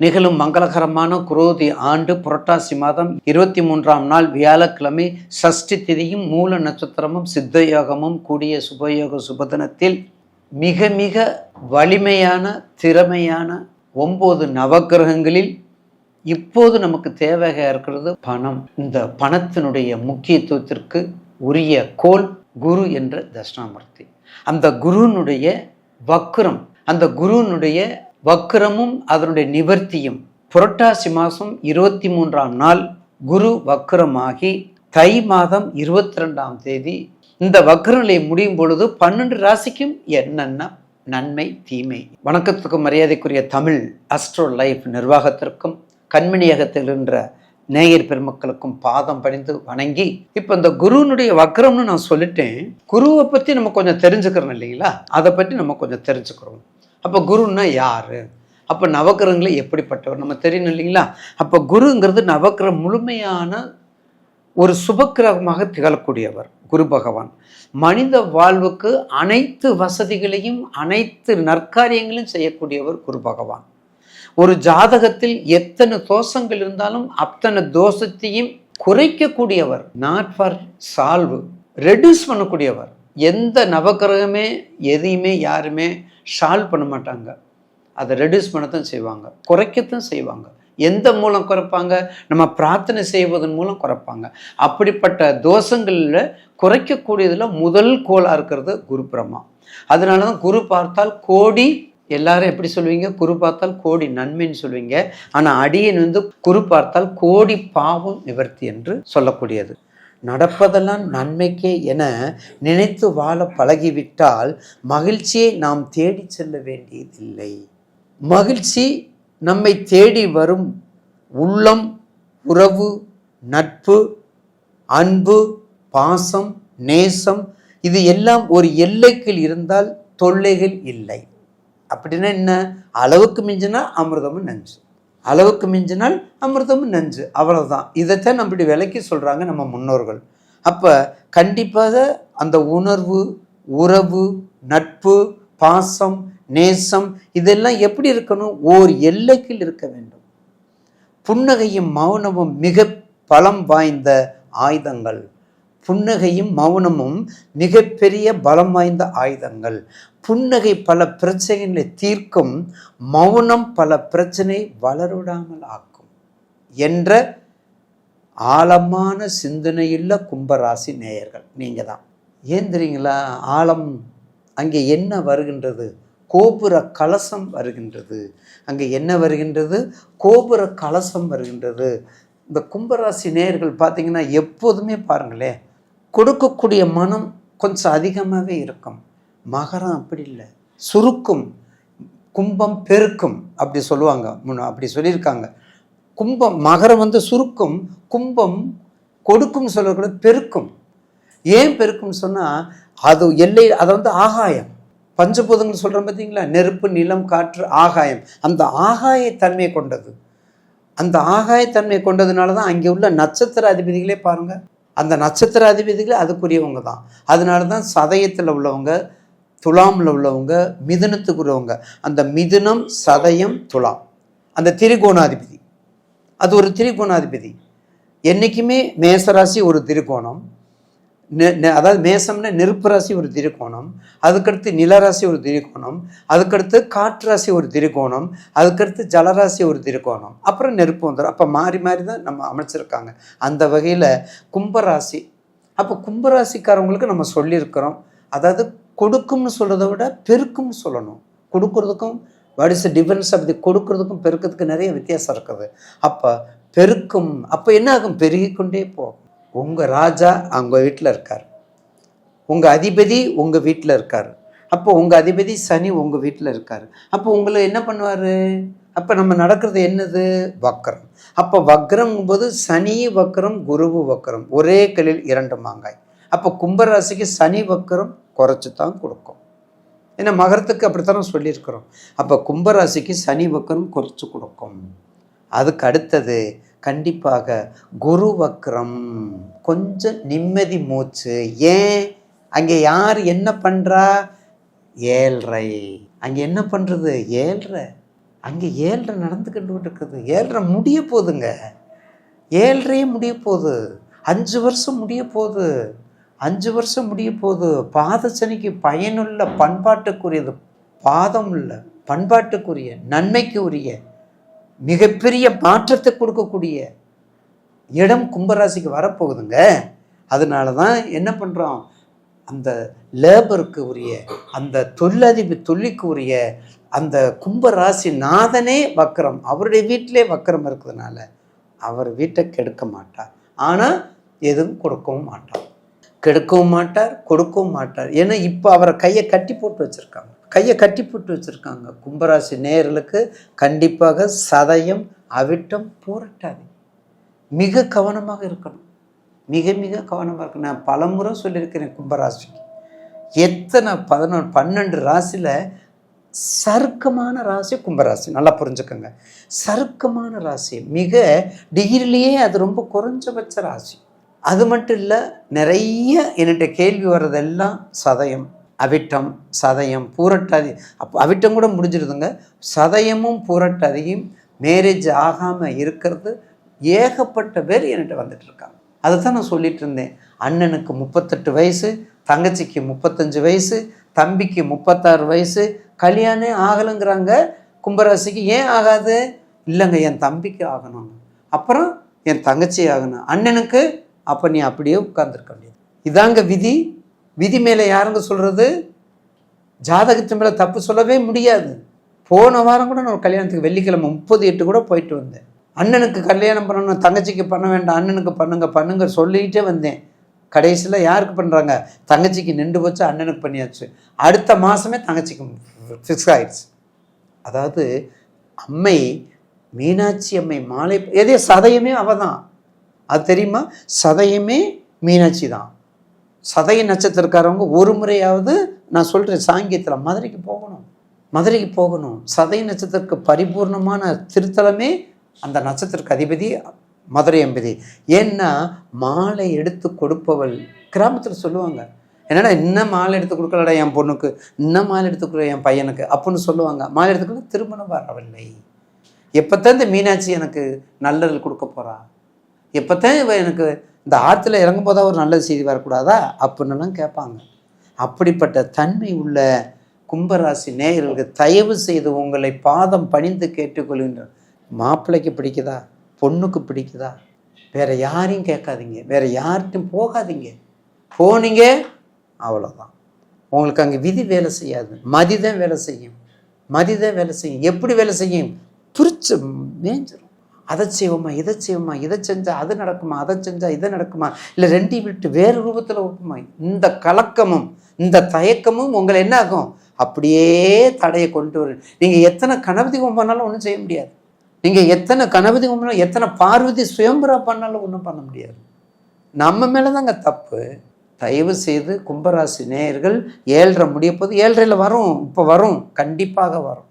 நிகழும் மங்களகரமான குரோதி ஆண்டு புரட்டாசி மாதம் இருபத்தி மூன்றாம் நாள் வியாழக்கிழமை சஷ்டி திதியும் மூல நட்சத்திரமும் சித்தயோகமும் கூடிய சுபயோக சுபதனத்தில் மிக மிக வலிமையான திறமையான ஒன்பது நவக்கிரகங்களில் இப்போது நமக்கு தேவையாக இருக்கிறது பணம். இந்த பணத்தினுடைய முக்கியத்துவத்திற்கு உரிய கோல் குரு என்ற தட்சிணாமூர்த்தி. அந்த குருனுடைய வக்ரம் அந்த குருனுடைய வக்ரமும் அதனுடைய நிவர்த்தியும். புரட்டாசி மாதம் இருபத்தி மூன்றாம் நாள் குரு வக்ரமாகி தை மாதம் இருபத்தி ரெண்டாம் தேதி இந்த வக்ரநிலை முடியும் பொழுது பன்னெண்டு ராசிக்கும் என்னென்ன நன்மை தீமை? வணக்கத்துக்கும் மரியாதைக்குரிய தமிழ் அஸ்ட்ரோ லைஃப் நிர்வாகத்திற்கும் கண்மணியகத்தில் என்ற நேயர் பெருமக்களுக்கும் பாதம் பணிந்து வணங்கி இப்போ இந்த குருனுடைய வக்ரம்னு நான் சொல்லிட்டேன். குருவை பற்றி நம்ம கொஞ்சம் தெரிஞ்சுக்கிறோம் இல்லைங்களா? அதை பற்றி நம்ம கொஞ்சம் தெரிஞ்சுக்கிறோம். அப்போ குருன்னா யார்? அப்போ நவக்கிரகங்களை எப்படிப்பட்டவர்? நம்ம தெரியணும் இல்லைங்களா? அப்போ குருங்கிறது நவக்கிரகம் முழுமையான ஒரு சுபக்கிரகமாக திகழக்கூடியவர் குரு பகவான். மனித வாழ்வுக்கு அனைத்து வசதிகளையும் அனைத்து நற்காரியங்களையும் செய்யக்கூடியவர் குரு பகவான். ஒரு ஜாதகத்தில் எத்தனை தோஷங்கள் இருந்தாலும் அத்தனை தோஷத்தையும் குறைக்கக்கூடியவர் நாட் ஃபார் சால்வு ரெடியூஸ் பண்ணக்கூடியவர். எந்த நவக்கிரகமே எதையுமே யாருமே சால்வ் பண்ண மாட்டாங்க. அதை ரெடியூஸ் பண்ணத்தான் செய்வாங்க. குறைக்கத்தான் செய்வாங்க. எந்த மூலம் குறைப்பாங்க? நம்ம பிரார்த்தனை செய்வதன் மூலம் குறைப்பாங்க. அப்படிப்பட்ட தோஷங்களில் குறைக்கக்கூடியதில் முதல் கோலாக இருக்கிறது குரு பிரம்மா. அதனால தான் குரு பார்த்தால் கோடி எல்லாரும் எப்படி சொல்லுவீங்க குரு பார்த்தால் கோடி நன்மைன்னு சொல்லுவீங்க ஆனால் அடியன் வந்து குரு பார்த்தால் கோடி பாவம் நிவர்த்தி என்று சொல்லக்கூடியது. நடப்பதெல்லாம் நன்மைக்கே என நினைத்து வாழ பழகிவிட்டால் மகிழ்ச்சியை நாம் தேடி செல்ல வேண்டியதில்லை. மகிழ்ச்சி நம்மை தேடி வரும் உள்ளம் உறவு நட்பு அன்பு பாசம் நேசம் இது எல்லாம் ஒரு எல்லைக்குள் இருந்தால் தொல்லைகள் இல்லை. அப்படின்னா என்ன? அளவுக்கு மிஞ்சினா அமிர்தமும் நஞ்சு அளவுக்கு மிஞ்சினால் அமிர்தமும் நஞ்சு. அவ்வளோதான் இதைத்தான் நம்மளுடைய விலைக்கு சொல்கிறாங்க நம்ம முன்னோர்கள். அப்போ கண்டிப்பாக அந்த உணர்வு உறவு நட்பு பாசம் நேசம் இதெல்லாம் எப்படி இருக்கணும்? ஓர் எல்லைக்கில் இருக்க வேண்டும். புன்னகையும் மௌனமும் மிக பலம் வாய்ந்த ஆயுதங்கள். புன்னகையும் மௌனமும் மிகப்பெரிய பலம் வாய்ந்த ஆயுதங்கள். புன்னகை பல பிரச்சனைகளை தீர்க்கும் மௌனம் பல பிரச்சனை வளருடாமல் ஆக்கும் என்ற ஆழமான சிந்தனையுள்ள கும்பராசி நேயர்கள். நீங்கள் தான். ஏன் தெரியுங்களா? ஆழம் அங்கே என்ன வருகின்றது? கோபுர கலசம் வருகின்றது. அங்கே என்ன வருகின்றது? கோபுர கலசம் வருகின்றது. இந்த கும்பராசி நேயர்கள் பார்த்தீங்கன்னா எப்போதுமே பாருங்களேன் கொடுக்கக்கூடிய மனம் கொஞ்சம் அதிகமாகவே இருக்கும். மகரம் அப்படி இல்லை. சுருக்கும். கும்பம் பெருக்கும். அப்படி சொல்லுவாங்க. முன்ன அப்படி சொல்லியிருக்காங்க. கும்பம் மகரம் வந்து சுருக்கும். கும்பம் கொடுக்கும் சொல்லக்கூட பெருக்கும். ஏன் பெருக்கும்னு சொன்னால் அது எல்லை அதை வந்து ஆகாயம். பஞ்சபூதங்கள் சொல்கிறோம் பார்த்தீங்களா? நெருப்பு நிலம் காற்று ஆகாயம். அந்த ஆகாய தன்மையை கொண்டது. அந்த ஆகாயத்தன்மை கொண்டதுனால தான் அங்கே உள்ள நட்சத்திர அதிபதிகளே பாருங்கள் அந்த நட்சத்திர அதிபதிகள் அதுக்குரியவங்க தான். அதனால தான் சதயத்தில் உள்ளவங்க துலாமில் உள்ளவங்க மிதுனத்துக்கு உள்ளவங்க. அந்த மிதுனம் சதயம் துலாம். அந்த திரிகோணாதிபதி. அது ஒரு திரிகோணாதிபதி. என்றைக்குமே மேசராசி ஒரு திரிகோணம். அதாவது மேசம்னா நெருப்பு ராசி ஒரு திரிகோணம் அதுக்கடுத்து நிலராசி ஒரு திரிகோணம் அதுக்கடுத்து காற்று ராசி ஒரு திரிகோணம் அதுக்கடுத்து ஜலராசி ஒரு திரிகோணம் அப்புறம் நெருப்பு வந்துடும் அப்போ மாறி மாறி தான் நம்ம அமைச்சிருக்காங்க. அந்த வகையில் கும்பராசி அப்போ கும்பராசிக்காரவங்களுக்கு நம்ம சொல்லியிருக்கிறோம். அதாவது கொடுக்கும்னு சொல்கிறத விட பெருக்கும்னு சொல்லணும். கொடுக்கறதுக்கும் வாட் இஸ் டிஃபரன்ஸ் அப்படி கொடுக்கறதுக்கும் பெருக்கிறதுக்கு நிறைய வித்தியாசம் இருக்குது. அப்போ பெருக்கும் அப்போ என்ன ஆகும்? பெருகிக்கொண்டே போகும். உங்கள் ராஜா அவங்க வீட்டில் இருக்கார். உங்கள் அதிபதி உங்கள் வீட்டில் இருக்கார். அப்போ உங்கள் அதிபதி சனி உங்கள் வீட்டில் இருக்கார். அப்போ உங்களை என்ன பண்ணுவார்? அப்போ நம்ம நடக்கிறது என்னது? வக்கரம் அப்போ வக்ரங்கும்போது சனி வக்கரம் குருவு வக்கரம் ஒரே கல்லில் இரண்டு மாங்காய். அப்போ கும்பராசிக்கு சனி வக்கரம் குறைச்சி தான் கொடுக்கும். ஏன்னா மகரத்துக்கு அப்படித்தான் சொல்லியிருக்கிறோம். அப்போ கும்பராசிக்கு சனி வக்கரம் குறைச்சி கொடுக்கும். அதுக்கு அடுத்தது கண்டிப்பாக குரு வக்ரம் கொஞ்சம் நிம்மதி மூச்சு. ஏன்? அங்கே யார் என்ன பண்ணுறா ஏழ்ரை. அங்கே என்ன பண்ணுறது ஏழ்ரை. அங்கே ஏழ்ரை நடந்துக்கிட்டு இருக்குது. ஏழ்ரை முடிய போகுதுங்க ஏழ்ரையே முடிய போகுது. அஞ்சு வருஷம் முடிய போகுது. அஞ்சு வருஷம் முடிய போகுது. பாதசனிக்கு பயனுள்ள பண்பாட்டுக்குரியது. பாதம் உள்ள பண்பாட்டுக்குரிய நன்மைக்கு உரிய மிகப்பெரிய மாற்றத்தை கொடுக்கக்கூடிய இடம் கும்பராசிக்கு வரப்போகுதுங்க. அதனால தான் என்ன பண்ணுறோம் அந்த லேபருக்கு உரிய அந்த தொழிலதிப தொல்லிக்கு உரிய அந்த கும்பராசி நாதனே வக்கரம் அவருடைய வீட்டிலே வக்கரம் இருக்கிறதுனால அவர் வீட்டை கெடுக்க மாட்டார். ஆனால் எதுவும் கொடுக்கவும் மாட்டார். கெடுக்கவும் மாட்டார் கொடுக்கவும் மாட்டார். ஏன்னா இப்போ அவரை கையை கட்டி போட்டு வச்சுருக்காங்க. கையை கட்டி போட்டு வச்சுருக்காங்க. கும்பராசி நேர்களுக்கு கண்டிப்பாக சதயம் அவிட்டம் போரட்டாது. மிக கவனமாக இருக்கணும். மிக மிக கவனமாக இருக்கணும். நான் பலமுறை சொல்லியிருக்கிறேன் கும்பராசிக்கு. எத்தனை பதினொன்று பன்னெண்டு ராசியில் சருக்கமான ராசி கும்பராசி. நல்லா புரிஞ்சுக்கோங்க. சருக்கமான ராசி. மிக டிகிரிலேயே அது ரொம்ப குறைஞ்சபட்ச ராசி. அது மட்டும் இல்லை நிறைய என்கிட்ட கேள்வி வர்றதெல்லாம் சதயம். அவிட்டம் சதயம் பூரட்டாதி அப்போ அவிட்டம் கூட முடிஞ்சிருதுங்க. சதயமும் பூரட்டாதியும் மேரேஜ் ஆகாமல் இருக்கிறது ஏகப்பட்ட பேர் என்கிட்ட வந்துட்டு இருக்காங்க அதை தான் நான் சொல்லிட்டு இருந்தேன். அண்ணனுக்கு முப்பத்தெட்டு வயசு தங்கச்சிக்கு முப்பத்தஞ்சு வயசு தம்பிக்கு முப்பத்தாறு வயசு கல்யாணம் ஆகலைங்கிறாங்க. கும்பராசிக்கு ஏன் ஆகாது? இல்லைங்க என் தம்பிக்கு ஆகணும் அப்புறம் என் தங்கச்சி ஆகணும். அண்ணனுக்கு அப்போ நீ அப்படியே உட்காந்துருக்க முடியாது இதாங்க விதி. விதி மேலே யாருங்க சொல்கிறது ஜாதகத்து மேலே தப்பு சொல்லவே முடியாது. போன வாரம் கூட நான் ஒரு கல்யாணத்துக்கு வெள்ளிக்கிழமை முப்பது எட்டு கூட போயிட்டு வந்தேன். அண்ணனுக்கு கல்யாணம் பண்ணணும் தங்கச்சிக்கு பண்ண வேண்டாம் அண்ணனுக்கு பண்ணுங்க பண்ணுங்க சொல்லிகிட்டே வந்தேன். கடைசியில் யாருக்கு பண்ணுறாங்க தங்கச்சிக்கு நின்று போச்சு அண்ணனுக்கு பண்ணியாச்சு. அடுத்த மாதமே தங்கச்சிக்கு ஃபிக்ஸ் ஆகிடுச்சு அதாவது அம்மை மீனாட்சி அம்மை மாலை எதே சதயமே அவ தான் அது தெரியுமா? சதயமே மீனாட்சி தான். சதய நட்சத்திரக்காரவங்க ஒரு முறையாவது நான் சொல்கிறேன் சாங்கியத்தில் மதுரைக்கு போகணும். மதுரைக்கு போகணும். சதய நட்சத்திரக்கு பரிபூர்ணமான திருத்தலமே அந்த நட்சத்திரக்கு அதிபதி மதுரை எம்பதி ஏன்னா மாலை எடுத்து கொடுப்பவள் கிராமத்தில் சொல்லுவாங்க. என்னடா இன்னும் மாலை எடுத்து கொடுக்கலடா என் பொண்ணுக்கு? இன்னும் மாலை எடுத்து கொடுக்குற என் பையனுக்கு? அப்புடின்னு சொல்லுவாங்க. மாலை எடுத்து திருமணம் வரவில்லை. எப்போத்தான் இந்த மீனாட்சி எனக்கு நல்லது கொடுக்க போகிறா எப்போத்தான் இவ எனக்கு இந்த ஆற்றுல இறங்கும் போதா ஒரு நல்ல செய்தி வரக்கூடாதா? அப்படின்னுலாம் கேட்பாங்க. அப்படிப்பட்ட தன்மை உள்ள கும்பராசி நேயர்களுக்கு தயவு செய்து உங்களை பாதம் பணிந்து கேட்டுக்கொள்கின்ற மாப்பிள்ளைக்கு பிடிக்குதா? பொண்ணுக்கு பிடிக்குதா? வேற யாரையும் கேட்காதீங்க. வேற யார்கிட்டும் போகாதீங்க. போனீங்க அவ்வளோதான் உங்களுக்கு அங்கே விதி வேலை செய்யாது. மதி தான் வேலை செய்யும். மதி தான் வேலை செய்யும். எப்படி வேலை செய்யும்? பிரிச்சு மேஞ்சிடும் அதை செய்வோமா இதை செய்வோமா இதை செஞ்சால் அது நடக்குமா அதை செஞ்சால் இது நடக்குமா? இல்லை ரெண்டையும் விட்டு வேறு ரூபத்தில் ஒப்புமா? இந்த கலக்கமும் இந்த தயக்கமும் உங்களை என்ன ஆகும் அப்படியே தடையை கொண்டு வரும் நீங்கள் எத்தனை கணபதி ஹோமம் பண்ணாலும் ஒன்றும் செய்ய முடியாது. நீங்கள் எத்தனை கணபதி ஹோமம் பண்ணாலும் எத்தனை பார்வதி சுயம்பரா பண்ணாலும் ஒன்றும் பண்ண முடியாது. நம்ம மேலே தாங்க தப்பு. தயவு செய்து கும்பராசி நேயர்கள் ஏழரை முடிய போது ஏழரையில் வரும் இப்போ வரும். கண்டிப்பாக வரும்.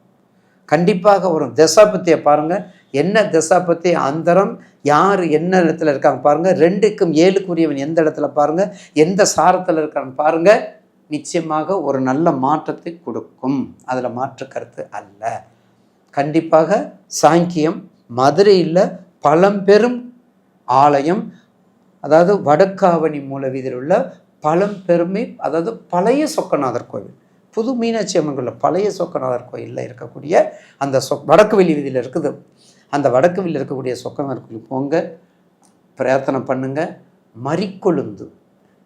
கண்டிப்பாக வரும். தசாபத்தியை பாருங்கள் என்ன தசாபத்தி அந்தரம் யார் என்ன இடத்துல இருக்காங்க பாருங்கள் ரெண்டுக்கும் ஏழுக்குரியவன் எந்த இடத்துல பாருங்கள் எந்த சாரத்தில் இருக்கான்னு பாருங்கள் நிச்சயமாக ஒரு நல்ல மாற்றத்தை கொடுக்கும். அதில் மாற்று கருத்து அல்ல. கண்டிப்பாக சாங்கியம் மதுரையில் பழம்பெரும் ஆலயம் அதாவது வடக்காவணி மூல வீதியில் உள்ள பழம்பெருமை அதாவது பழைய சொக்கநாதர் கோவில். புது மீனாட்சி அம்மன் கோயில் பழைய சொக்கநாதர் கோயிலில் இருக்கக்கூடிய அந்த சொ வடக்கு வெளி வீதியில் இருக்குது. அந்த வடக்கு வெளியில் இருக்கக்கூடிய சொக்கநாதர் போங்க பிரார்த்தனை பண்ணுங்க. மறிக்கொழுந்து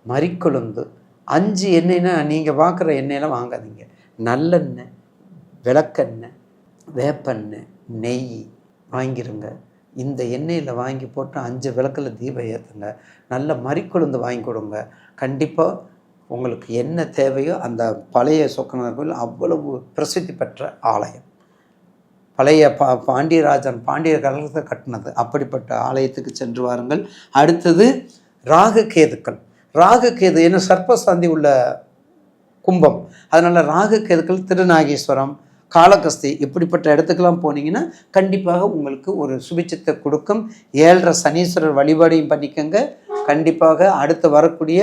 மறிக்கொழுந்து. அஞ்சு எண்ணெய்னா நீங்கள் பார்க்குற எண்ணெயெல்லாம் வாங்காதீங்க. நல்லெண்ணெய் விளக்கெண்ணெய் வேப்பெண்ணெய் நெய் வாங்கிருங்க. இந்த எண்ணெயில் வாங்கி போட்டு அஞ்சு விளக்கில் தீபம் ஏற்றுங்க நல்ல மறிக்கொழுந்து வாங்கி கொடுங்க. கண்டிப்பாக உங்களுக்கு என்ன தேவையோ அந்த பழைய சொக்கநாதர் கோயில் அவ்வளவு பிரசித்தி பெற்ற ஆலயம். பழைய பா பாண்டியராஜன் பாண்டிய காலத்தை கட்டினது. அப்படிப்பட்ட ஆலயத்துக்கு சென்று வாருங்கள். அடுத்தது ராகு கேதுக்கள். ராகு கேது என்ன சர்ப்பசாந்தி உள்ள கும்பம். அதனால் ராகு கேதுக்கள் திருநாகேஸ்வரம் காளகஸ்தி இப்படிப்பட்ட இடத்துக்கெல்லாம் போனீங்கன்னா கண்டிப்பாக உங்களுக்கு ஒரு சுபிச்சத்தை கொடுக்கும். ஏழரை சனீஸ்வரர் வழிபாடையும் பண்ணிக்கோங்க. கண்டிப்பாக அடுத்து வரக்கூடிய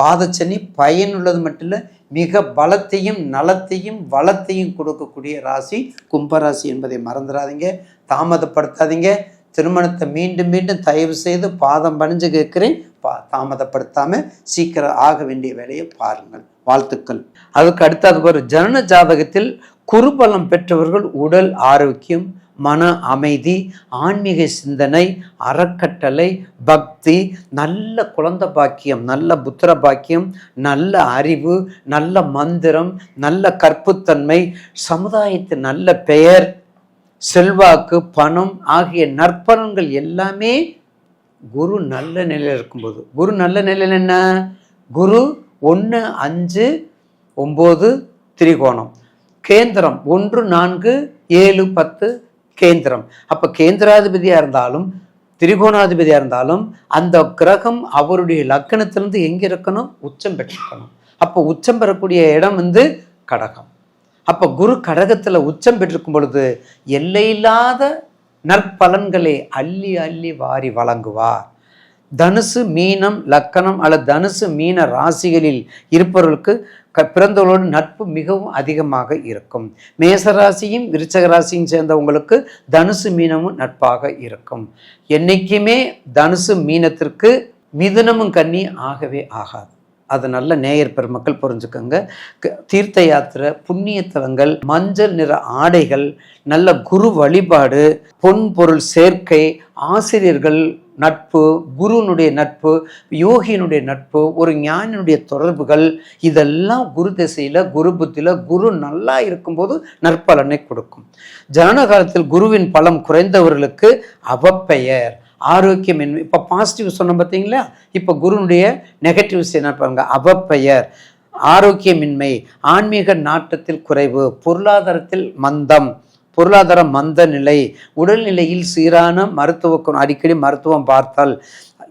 பாதச்சனி பயனுள்ளது மட்டும் இல்லை மிக பலத்தையும் நலத்தையும் வளத்தையும் கொடுக்கக்கூடிய ராசி கும்பராசி என்பதை மறந்துடாதீங்க தாமதப்படுத்தாதீங்க. திருமணத்தை மீண்டும் மீண்டும் தயவு செய்து பாதம் பணிஞ்சு கேட்குறேன். பா தாமதப்படுத்தாமல் சீக்கிரம் ஆக வேண்டிய வேலையை பாருங்கள். வாழ்த்துக்கள். அதுக்கு அடுத்தது ஒரு ஜனன ஜாதகத்தில் குருபலம் பெற்றவர்கள் உடல் ஆரோக்கியம் மன அமைதி ஆன்மீக சிந்தனை அறக்கட்டளை பக்தி நல்ல குழந்த பாக்கியம் நல்ல புத்திர பாக்கியம் நல்ல அறிவு நல்ல மந்திரம் நல்ல கற்புத்தன்மை சமுதாயத்தின் நல்ல பெயர் செல்வாக்கு பணம் ஆகிய நற்பலன்கள் எல்லாமே குரு நல்ல நிலையில் இருக்கும்போது. குரு நல்ல நிலையில் என்ன? குரு ஒன்று அஞ்சு ஒம்பது திரிகோணம். கேந்திரம் ஒன்று நான்கு ஏழு பத்து கேந்திரம். அப்போ கேந்திராதிபதியாக இருந்தாலும் திரிகோணாதிபதியாக இருந்தாலும் அந்த கிரகம் அவருடைய லக்கணத்திலிருந்து எங்கே இருக்கணும்? உச்சம் பெற்றிருக்கணும். அப்போ உச்சம் பெறக்கூடிய இடம் வந்து கடகம். அப்போ குரு கடகத்தில் உச்சம் பெற்றிருக்கும் பொழுது எல்லையில்லாத நற்பலன்களை அள்ளி அள்ளி வாரி வழங்குவார். தனுசு மீனம் லக்கணம் அல்லது தனுசு மீன ராசிகளில் இருப்பவர்களுக்கு க பிறந்தவர்களோடு நட்பு மிகவும் அதிகமாக இருக்கும். மேசராசியும் விருச்சக ராசியும் சேர்ந்தவங்களுக்கு தனுசு மீனமும் நட்பாக இருக்கும். என்றைக்குமே தனுசு மீனத்திற்கு மிதுனமும் கன்னி ஆகவே ஆகாது. அது நல்ல நேயர் பெருமக்கள் புரிஞ்சுக்கோங்க. தீர்த்த யாத்திரை புண்ணிய தலங்கள் மஞ்சள் நிற ஆடைகள் நல்ல குரு வழிபாடு பொன் பொருள் சேர்க்கை ஆசிரியர்கள் நட்பு குருனுடைய நட்பு யோகியினுடைய நட்பு ஒரு ஞானினுடைய தொடர்புகள் இதெல்லாம் குரு திசையில் குரு புத்தியில் குரு நல்லா இருக்கும்போது நற்பலனை கொடுக்கும். ஜனன காலத்தில் குருவின் பலம் குறைந்தவர்களுக்கு அவப்பெயர். ஆரோக்கியம் என்ன இப்போ பாசிட்டிவ் சொன்னோம் பார்த்தீங்களா? இப்போ குருனுடைய நெகட்டிவ்ஸ் என்ன பாருங்க? அவப்பெயர். ஆரோக்கியமின்மை ஆன்மீக நாட்டத்தில் குறைவு பொருளாதாரத்தில் மந்தம் பொருளாதார மந்த நிலை உடல்நிலையில் சீரான மருத்துவ அடிக்கடி மருத்துவம் பார்த்தால்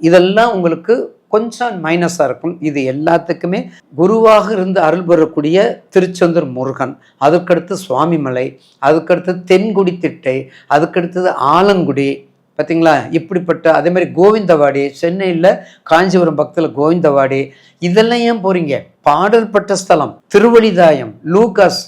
இதெல்லாம் உங்களுக்கு கொஞ்சம் மைனஸாக இருக்கும். இது எல்லாத்துக்குமே குருவாக இருந்து அருள் பெறக்கூடிய திருச்செந்தூர் முருகன். அதுக்கடுத்து சுவாமிமலை அதுக்கடுத்து தென்குடி திட்டை அதுக்கடுத்தது ஆலங்குடி பார்த்தீங்களா இப்படிப்பட்ட அதே மாதிரி கோவிந்தவாடி சென்னையில் காஞ்சிபுரம் பக்கத்தில் கோவிந்தவாடி இதெல்லாம் ஏன் போகிறீங்க பாடல் பட்ட ஸ்தலம் திருவழிதாயம் லூகாஸ்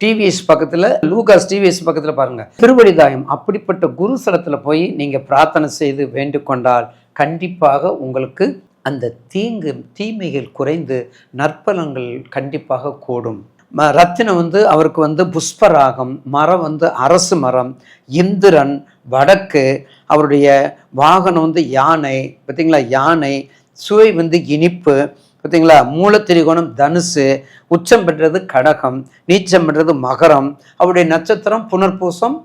டிவிஎஸ் பக்கத்தில் லூகாஸ் டிவிஎஸ் பக்கத்தில் பாருங்கள் திருவழிதாயம் அப்படிப்பட்ட குரு ஸ்தலத்தில் போய் நீங்கள் பிரார்த்தனை செய்து வேண்டுகொண்டால் கண்டிப்பாக உங்களுக்கு அந்த தீங்கு தீமைகள் குறைந்து நற்பலங்கள் கண்டிப்பாக கூடும். ம ரத்தினம் வந்து அவருக்கு வந்து புஷ்பராகம் மரம் வந்து அரசு மரம் இந்திரன் வடக்கு அவருடைய வாகனம் வந்து யானை பார்த்தீங்களா? யானை சுவை வந்து இனிப்பு பார்த்தீங்களா? மூலத்திரிகோணம் தனுசு உச்சம் பெற்றது கடகம் நீச்சம் பெற்றது மகரம் அவருடைய நட்சத்திரம் புனர்பூசம்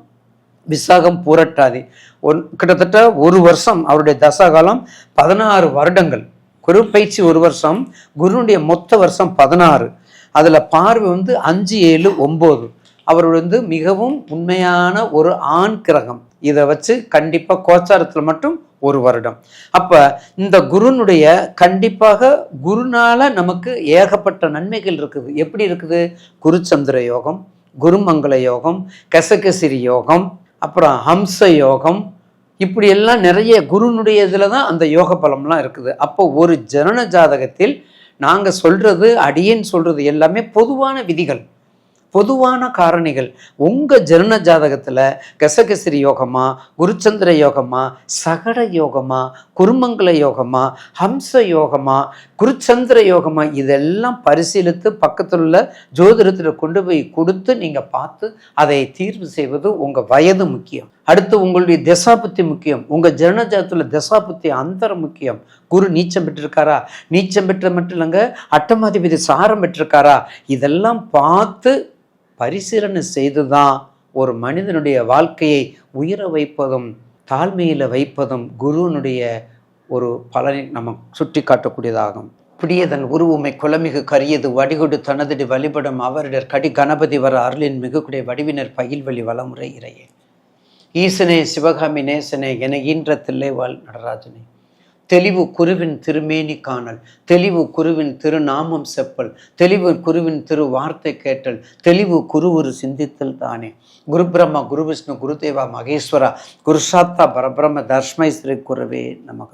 விசாகம் பூரட்டாதி. ஒன் கிட்டத்தட்ட ஒரு வருஷம் அவருடைய தசாகாலம் பதினாறு வருடங்கள். குரு பயிற்சி ஒரு வருஷம் குருனுடைய மொத்த வருஷம் பதினாறு. அதில் பார்வை வந்து அஞ்சு ஏழு ஒம்பது. அவர் வந்து மிகவும் உண்மையான ஒரு ஆண் கிரகம். இதை வச்சு கண்டிப்பாக கோச்சாரத்தில் மட்டும் ஒரு வருடம். அப்போ இந்த குருனுடைய கண்டிப்பாக குருனால நமக்கு ஏகப்பட்ட நன்மைகள் இருக்குது. எப்படி இருக்குது? குருச்சந்திர யோகம் குருமங்கள யோகம் கசகசிரி யோகம் அப்புறம் ஹம்ச யோகம். இப்படி எல்லாம் நிறைய குருனுடைய இதில் தான் அந்த யோக பலம்லாம் இருக்குது. அப்போ ஒரு ஜனன ஜாதகத்தில் நாங்கள் சொல்கிறது அடியேன்னு சொல்கிறது எல்லாமே பொதுவான விதிகள். பொதுவான காரணிகள். உங்கள் ஜனன ஜாதகத்தில் கசகசிரி யோகமா குருச்சந்திர யோகமா சகட யோகமா குருமங்கல யோகமா ஹம்ச யோகமா குருச்சந்திர யோகமா இதெல்லாம் பரிசீலித்து பக்கத்தில் உள்ள ஜோதிடத்தில் கொண்டு போய் கொடுத்து நீங்கள் பார்த்து அதை தீர்வு செய்வது உங்கள் வயது முக்கியம். அடுத்து உங்களுடைய தசாபுத்தி முக்கியம். உங்கள் ஜனனஜாதத்தில் தசாபுத்தி அந்தரம் முக்கியம். குரு நீச்சம் பெற்றிருக்காரா? நீச்சம் பெற்ற மட்டும் இல்லைங்க அட்டமாதிபதி சாரம் பெற்றிருக்காரா? இதெல்லாம் பார்த்து பரிசீலனை செய்து தான் ஒரு மனிதனுடைய வாழ்க்கையை உயர வைப்பதும் தாழ்மையில் வைப்பதும் குருவனுடைய ஒரு பலனை நம்ம சுட்டி காட்டக்கூடியதாகும் புடியதன் உருவுமை குலமிகு கரியது வடிகொடு தனதடி வழிபடும் அவரிடர் கடி கணபதி வர அருளின் மிகுக்குடைய வடிவினர் பயில்வழி வளமுறை இறையே. ஈசனே சிவகாமி நேசனே என ஈன்ற தில்லைவாள் நடராஜனே. தெளிவு குருவின் திருமேனி காணல் தெளிவு குருவின் திருநாமம் செப்பல் தெளிவு குருவின் திரு வார்த்தை கேட்டல் தெளிவு குருவுரு சிந்தித்தல் தானே. குரு பிரம்மா குரு விஷ்ணு குருதேவா மகேஸ்வரா குருசாத்தா பரபிரம தர்ஷ்மை ஸ்ரீ குருவே நமக்கு